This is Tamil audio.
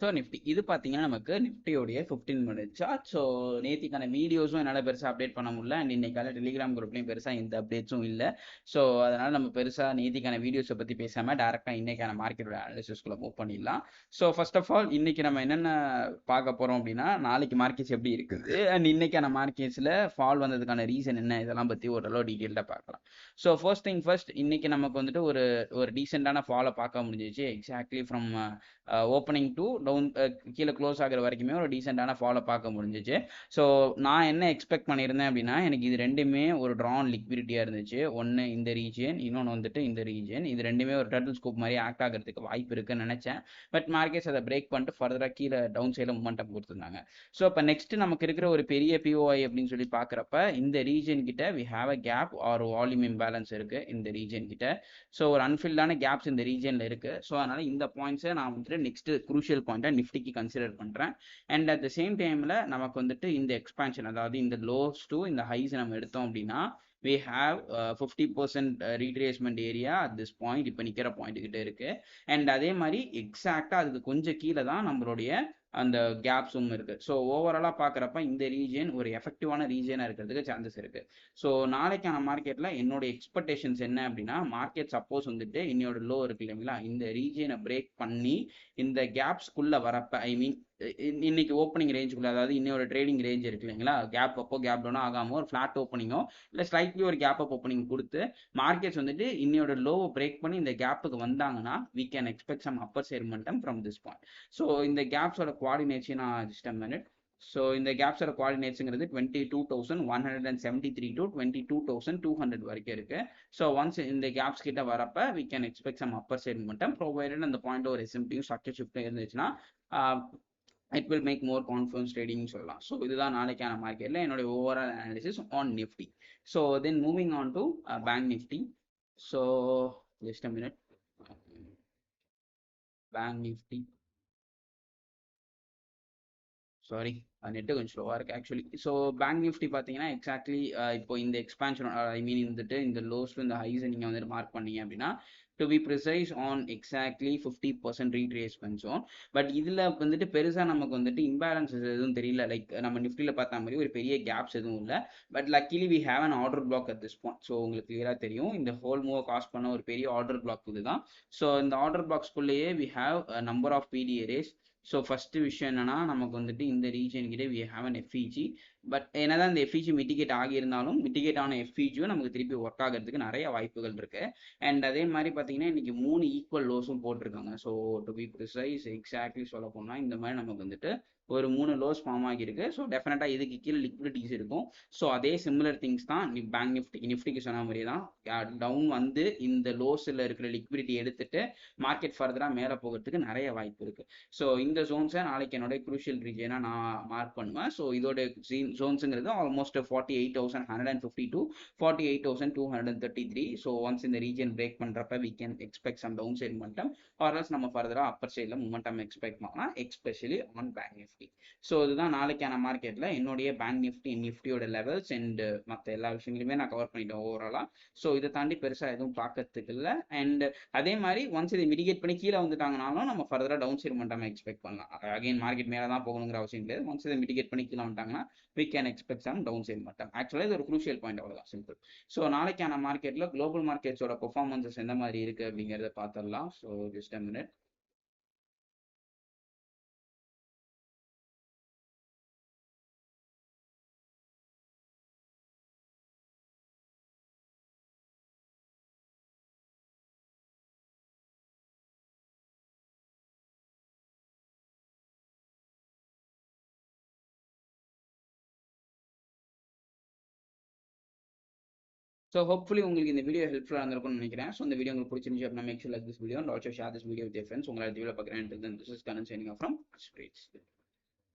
ஸோ நிஃப்டி இது பார்த்தீங்கன்னா நமக்கு நிஃப்டியோடைய ஃபிஃப்டீன் மினிட் சார்ட் ஸோ நேத்திக்கான வீடியோஸும் என்னால் பெருசாக அப்டேட் பண்ண முடியல. அண்ட் இன்னைக்கான டெலிகிராம் குரூப்லையும் பெருசாக எந்த அப்டேட்ஸும் இல்லை. ஸோ அதனால் நம்ம பெருசாக நேத்திக்கான வீடியோஸை பற்றி பேசாமல் டேரெக்டாக இன்னைக்கான மார்க்கெட்டோட அனாலிசிஸ்குள்ளே மூவ் பண்ணிடலாம். ஸோ ஃபர்ஸ்ட் ஆஃப் ஆல் இன்னைக்கு நம்ம என்னென்ன பார்க்க போகிறோம் அப்படின்னா நாளைக்கு மார்க்கெட்ஸ் எப்படி இருக்குது? அண்ட் இன்னைக்கான மார்க்கெட்ஸில் ஃபால் வந்ததுக்கான ரீசன் என்ன? இதெல்லாம் பற்றி ஓரளவு டீட்டெயில்டாக பார்க்கலாம். ஸோ ஃபர்ஸ்ட் திங் ஃபர்ஸ்ட் இன்னைக்கு நமக்கு வந்துட்டு ஒரு ஒரு டீசெண்டான ஃபாலை பார்க்க முடிஞ்சிச்சு. Exactly from opening to down கீழே க்ளோஸ் ஆகிற வரைக்குமே ஒரு டீசெண்டான ஃபாலோ பார்க்க முடிஞ்சிச்சு. ஸோ நான் என்ன எக்ஸ்பெக்ட் பண்ணியிருந்தேன் அப்படின்னா எனக்கு இது ரெண்டுமே ஒரு ட்ரான் லிக்விடிட்டியாக இருந்துச்சு. ஒன்று இந்த ரீஜியன் இன்னொன்று வந்துட்டு இந்த ரீஜியன் இது ரெண்டுமே ஒரு டர்ட்டில் ஸ்கோப் மாதிரி ஆக்ட் ஆகிறதுக்கு வாய்ப்பு இருக்குன்னு நினச்சேன். பட் மார்க்கெட்ஸ் அதை பிரேக் பண்ணிட்டு ஃபர்தராக கீழே டவுன் சைடில் மொமெண்டம் கொடுத்துருந்தாங்க. ஸோ இப்போ நெக்ஸ்ட் நமக்கு இருக்கிற ஒரு பெரிய பிஓஐ அப்படின்னு சொல்லி பார்க்குறப்ப இந்த ரீஜன் கிட்ட we have a gap or volume imbalance இருக்குது இந்த ரீஜன் கிட்ட. ஸோ ஒரு அன்ஃபில்டான கேப்ஸ் இந்த ரீஜனில் இருக்குது ஸோ அதனால் இந்த பாயிண்ட்ஸை நான் வந்துட்டு நெக்ஸ்ட் குரூஷியல் பாயிண்ட்டாக நிஃப்டிக்கு கன்சிடர் பண்ணுறேன் அண்ட் அட் த சேம் டைமில் நமக்கு வந்துட்டு இந்த எக்ஸ்பான்ஷன் அதாவது இந்த லோஸ் டு இந்த ஹைஸ் நம்ம எடுத்தோம் அப்படின்னா we have fifty percent retracement area at this point இப்போ நிற்கிற பாயிண்ட் கிட்ட இருக்கு. அண்ட் அதே மாதிரி எக்ஸாக்டாக அதுக்கு கொஞ்சம் கீழே தான் நம்மளுடைய அந்த கேப்ஸும் இருக்கு. ஸோ ஓவராலாக பார்க்குறப்ப இந்த ரீஜன் ஒரு எஃபெக்டிவான ரீஜனாக இருக்கிறதுக்கு சான்சஸ் இருக்கு. ஸோ நாளைக்கான மார்க்கெட்டில் என்னோட எக்ஸ்பெக்டேஷன்ஸ் என்ன அப்படின்னா மார்க்கெட் சப்போஸ் வந்துட்டு என்னோட லோ இருக்கு இல்லைங்களா? இந்த ரீஜனை பிரேக் பண்ணி இந்த கேப்ஸ்குள்ளே வரப்ப ஐ மீன் இன்னைக்கு ஓப்பனிங் ரேஞ்சுக்குள்ள அதாவது இன்னொரு ட்ரேடிங் ரேஞ்ச் இருக்கு இல்லைங்களா? கேப் அப்போ கேப் டவுனோ ஆகாம ஒரு ஃபிளாட் ஓப்பனிங்கோ இல்லை ஸ்லைட்லி ஒரு கேப் அப் ஓப்பனிங் கொடுத்து மார்க்கெட்ஸ் வந்துட்டு இன்னையோட லோவை பிரேக் பண்ணி இந்த கேப்புக்கு வந்தாங்கன்னா we can expect some upper சேர்மெண்டம் from this point so இந்த கேப்ஸோட குவாடினேஷன் நான் ஜஸ்ட் மினிட் ஸோ இந்த கேப்ஸோட குவாடினேட்ஸுங்கிறது twenty two thousand one hundred and seventy three to twenty two thousand two hundred வரைக்கும் இருக்கு. ஸோ ஒன்ஸ் இந்த கேப்ஸ் கிட்ட வரப்ப we can expect some upper side மட்டும் ப்ரொவைடட் அந்த பாயிண்ட் ஒரு எஸ்எம்பியும் ஸ்ட்ரக்சர் ஷிஃப்ட் இருந்துச்சுன்னா it will make more confidence trading சொல்லலாம். ஸோ இதுதான் நாளைக்கான மார்க்கெட்டில் என்னுடைய overall analysis on Nifty so then moving on to bank Nifty so just a minute bank Nifty sorry net கொஞ்சம் ஸ்லோவாக இருக்குது ஆக்சுவலி ஸோ பேங்க் நிஃப்டி பார்த்தீங்கன்னா எக்ஸாக்ட்லி இப்போ இந்த எக்ஸ்பான்ஷன் ஐ மீன் வந்துட்டு இந்த லோஸ்ட்டு இந்த ஹைஸை நீங்கள் வந்துட்டு மார்க் பண்ணீங்க அப்படின்னா to be precise on exactly fifty percent retrace கொஞ்சம் பட் இதில் வந்துட்டு பெருசாக நமக்கு வந்துட்டு இம்பேலன்சஸ் எதுவும் தெரியல. லைக் நம்ம நிஃப்டியில் பார்த்த மாதிரி ஒரு பெரிய கேப்ஸ் எதுவும் இல்லை. But luckily we have an order block at this point so உங்களுக்கு கிளியராக தெரியும். இந்த ஹோல் மூவை காஸ்ட் பண்ண ஒரு பெரிய ஆர்டர் பிளாக் இதுதான். ஸோ இந்த ஆர்டர் பிளாக்ஸ்குள்ளேயே வி ஹேவ் நம்பர் ஆஃப் பிடிஏரேஸ் ஸோ ஃபஸ்ட்டு விஷயம் என்னன்னா நமக்கு வந்துட்டு இந்த ரீஜன் கிட்ட we have an FVG but என்னதான் இந்த எஃப்இஜி மிட்டிகேட் ஆகியிருந்தாலும் மிட்டிகேட் ஆன எஃப்இஜியும் நமக்கு திருப்பி ஒர்க் ஆகிறதுக்கு நிறைய வாய்ப்புகள் இருக்கு. அண்ட் அதே மாதிரி பார்த்தீங்கன்னா இன்னைக்கு மூணு ஈக்குவல் லோஸும் போட்டிருக்காங்க. So to be precise exactly சொல்ல போனால் இந்த மாதிரி நமக்கு வந்துட்டு ஒரு மூணு லோஸ் ஃபார்ம் ஆகியிருக்கு. ஸோ டெஃபினட்டாக இதுக்கு கீழே லிக்விடிட்டிஸ் இருக்கும். ஸோ அதே சிமிலர் திங்ஸ் தான் நீ பேங்க் நிஃப்டி நிஃப்டிக்கு சொன்ன மாதிரி தான் டவுன் வந்து இந்த லோஸில் இருக்கிற லிக்விடிட்டி எடுத்துட்டு மார்க்கெட் ஃபர்தராக மேலே போகிறதுக்கு நிறைய வாய்ப்பு இருக்கு. ஸோ இந்த ஜோன்ஸை நாளைக்கு என்னோட குரூஷியல் ரீஜனாக நான் மார்க் பண்ணுவேன். ஸோ இதோட ஜோன்ஸுங்கிறது almost forty eight thousand hundred and fifty to forty eight thousand two hundred and thirty three so once இந்த ரீஜன் பிரேக் பண்ணுறப்ப we can expect some down side மட்டம் ஆர்எல்ஸ் நம்ம ஃபர்தராக அப்பர் சைடில் மூமெண்டம் எக்ஸ்பெக்ட் பண்ணலாம் especially on bank Nifty so இதுதான் நாளைக்கான மார்க்கெட்டில் என்னுடைய பேங்க் நிஃப்டி நிஃப்டியோட லெவல்ஸ் அண்ட் மற்ற எல்லா விஷயங்களுமே நான் கவர் பண்ணிட்டேன் ஓவராலாக ஸோ இதை தாண்டி பெருசாக எதுவும் பார்க்கறதுக்கு இல்லை. அண்ட் அதே மாதிரி ஒன்ஸ் இதை மிடிகேட் பண்ணி கீழே வந்துட்டாங்கனாலும் நம்ம ஃபர்தராக டவுன் சைட் மட்டும் எக்ஸ்பெக்ட் பண்ணலாம். அகைன் மார்க்கெட் மேலே தான் போகணுங்கிற அவசியம் கிடையாது. ஒன்ஸ் இதை மிடிகேட் பண்ணி கீழே வந்துட்டாங்கன்னா we can expect some down side மட்டும். ஆக்சுவலாக இது ஒரு குரூஷியல் பாயிண்ட் அவ்வளோதான் சிம்பிள் ஸோ நாளைக்கான மார்க்கெட்டில் குளோபல் மார்க்கெட்ஸோட பெர்ஃபார்மன்ஸஸ் எந்த மாதிரி இருக்குது அப்படிங்கிறத பார்த்துடலாம். So just a minute so hopefully உங்களுக்கு இந்த வீடியோ ஹெல்ப்ஃபுல்லாக இருந்திருக்கும்னு நினைக்கிறேன். ஸோ இந்த வீடியோ உங்களுக்கு பிடிச்சிருந்துச்சு அப்படின்னா make sure like this video and also share this video with friends உங்களால் வீடியோ பார்க்குறேன் this is Kanan signing from ஸ்ப்ரீட்ஸ்